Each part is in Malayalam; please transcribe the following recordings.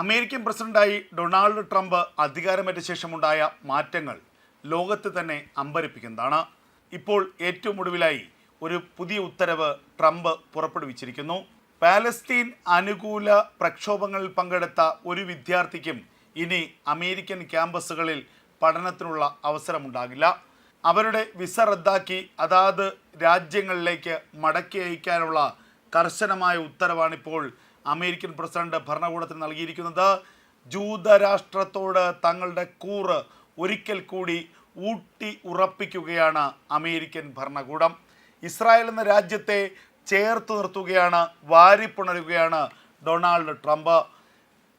അമേരിക്കൻ പ്രസിഡന്റായി ഡൊണാൾഡ് ട്രംപ് അധികാരമേറ്റ ശേഷമുണ്ടായ മാറ്റങ്ങൾ ലോകത്ത് തന്നെ അമ്പരിപ്പിക്കുന്നതാണ്. ഇപ്പോൾ ഏറ്റവും ഒടുവിലായി ഒരു പുതിയ ഉത്തരവ് ട്രംപ് പുറപ്പെടുവിച്ചിരിക്കുന്നു. പാലസ്തീൻ അനുകൂല പ്രക്ഷോഭങ്ങളിൽ പങ്കെടുത്ത ഒരു വിദ്യാർത്ഥിക്കും ഇനി അമേരിക്കൻ ക്യാമ്പസുകളിൽ പഠനത്തിനുള്ള അവസരമുണ്ടാകില്ല. അവരുടെ വിസ റദ്ദാക്കി അതാത് രാജ്യങ്ങളിലേക്ക് മടക്കി അയക്കാനുള്ള കർശനമായ ഉത്തരവാണിപ്പോൾ അമേരിക്കൻ പ്രസിഡന്റ് ഭരണകൂടത്തിന് നൽകിയിരിക്കുന്നത് ജൂതരാഷ്ട്രത്തോട് തങ്ങളുടെ കൂറ് ഒരിക്കൽ കൂടി ഊട്ടി ഉറപ്പിക്കുകയാണ് അമേരിക്കൻ ഭരണകൂടം. ഇസ്രായേൽ എന്ന രാജ്യത്തെ ചേർത്ത് നിർത്തുകയാണ് വാരിപ്പുണരുകയാണ് ഡൊണാൾഡ് ട്രംപ്.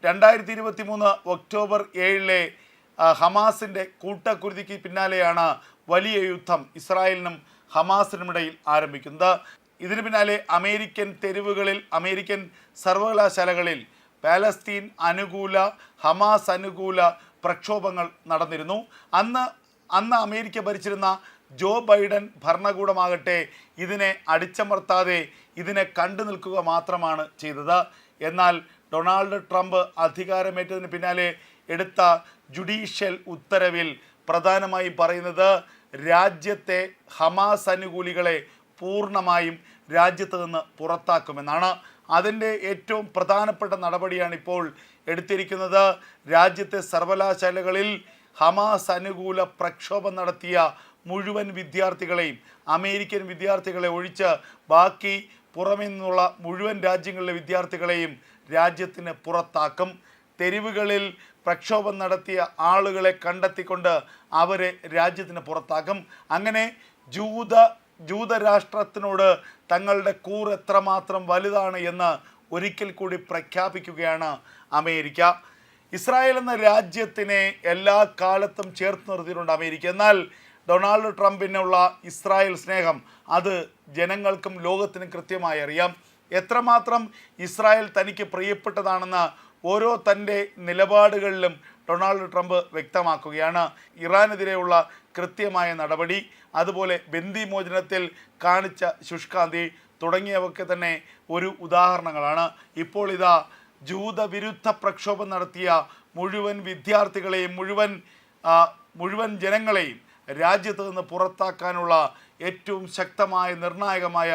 രണ്ടായിരത്തി ഇരുപത്തി മൂന്ന് ഒക്ടോബർ ഏഴിലെ ഹമാസിന്റെ കൂട്ടക്കുരുതിക്ക് പിന്നാലെയാണ് വലിയ യുദ്ധം ഇസ്രായേലിനും ഹമാസിനുമിടയിൽ ആരംഭിക്കുന്നത്. ഇതിന് പിന്നാലെ അമേരിക്കൻ തെരുവുകളിൽ അമേരിക്കൻ സർവകലാശാലകളിൽ പാലസ്തീൻ അനുകൂല ഹമാസ് അനുകൂല പ്രക്ഷോഭങ്ങൾ നടന്നിരുന്നു. അന്ന് അന്ന് അമേരിക്ക ഭരിച്ചിരുന്ന ജോ ബൈഡൻ ഭരണകൂടമാകട്ടെ ഇതിനെ അടിച്ചമർത്താതെ ഇതിനെ കണ്ടു നിൽക്കുക മാത്രമാണ് ചെയ്തത്. എന്നാൽ ഡൊണാൾഡ് ട്രംപ് അധികാരമേറ്റതിന് പിന്നാലെ എടുത്ത ജുഡീഷ്യൽ ഉത്തരവിൽ പ്രധാനമായും പറയുന്നത് രാജ്യത്തെ ഹമാസ് അനുകൂലികളെ പൂർണമായും രാജ്യത്ത് നിന്ന് പുറത്താക്കുമെന്നാണ് അതിന്റെ ഏറ്റവും പ്രധാനപ്പെട്ട നടപടിയാണ് ഇപ്പോൾ എടുത്തിരിക്കുന്നത്. രാജ്യത്തെ സർവകലാശാലകളിൽ ഹമാസ് അനുകൂല പ്രക്ഷോഭം നടത്തിയ മുഴുവൻ വിദ്യാർത്ഥികളെയും അമേരിക്കൻ വിദ്യാർത്ഥികളെ ഒഴിച്ച് ബാക്കി പുറമെ നിന്നുള്ള മുഴുവൻ രാജ്യങ്ങളിലെ വിദ്യാർത്ഥികളെയും രാജ്യത്തിന് പുറത്താക്കും. തെരുവുകളിൽ പ്രക്ഷോഭം നടത്തിയ ആളുകളെ കണ്ടെത്തിക്കൊണ്ട് അവരെ രാജ്യത്തിന് പുറത്താക്കും. അങ്ങനെ ജൂത ജൂതരാഷ്ട്രത്തിനോട് തങ്ങളുടെ കൂർ എത്രമാത്രം വലുതാണ് എന്ന് ഒരിക്കൽ കൂടി പ്രഖ്യാപിക്കുകയാണ് അമേരിക്ക. ഇസ്രായേൽ എന്ന രാജ്യത്തിനെ എല്ലാ കാലത്തും ചേർത്ത് നിർത്തിയിട്ടുണ്ട് അമേരിക്ക. എന്നാൽ ഡൊണാൾഡ് ട്രംപിനുള്ള ഇസ്രായേൽ സ്നേഹം അത് ജനങ്ങൾക്കും ലോകത്തിനും കൃത്യമായി അറിയാം. എത്രമാത്രം ഇസ്രായേൽ തനിക്ക് പ്രിയപ്പെട്ടതാണെന്ന് ഓരോ തന്റെ നിലപാടുകളിലും ഡൊണാൾഡ് ട്രംപ് വ്യക്തമാക്കുകയാണ്. ഇറാനെതിരെയുള്ള കൃത്യമായ നടപടി അതുപോലെ ബന്ദിമോചനത്തിൽ കാണിച്ച ശുഷ്കാന്തി തുടങ്ങിയവയ്ക്ക് തന്നെ ഒരു ഉദാഹരണങ്ങളാണ്. ഇപ്പോൾ ഇതാ ജൂതവിരുദ്ധ പ്രക്ഷോഭം നടത്തിയ മുഴുവൻ വിദ്യാർത്ഥികളെയും മുഴുവൻ മുഴുവൻ ജനങ്ങളെയും രാജ്യത്ത് നിന്ന് പുറത്താക്കാനുള്ള ഏറ്റവും ശക്തമായ നിർണായകമായ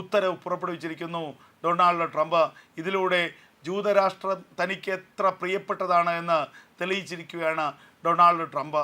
ഉത്തരവ് പുറപ്പെടുവിച്ചിരിക്കുന്നു ഡൊണാൾഡ് ട്രംപ്. ഇതിലൂടെ ജൂതരാഷ്ട്രം തനിക്ക് എത്ര പ്രിയപ്പെട്ടതാണ് എന്ന് തെളിയിച്ചിരിക്കുകയാണ് ഡൊണാൾഡ് ട്രംപ്.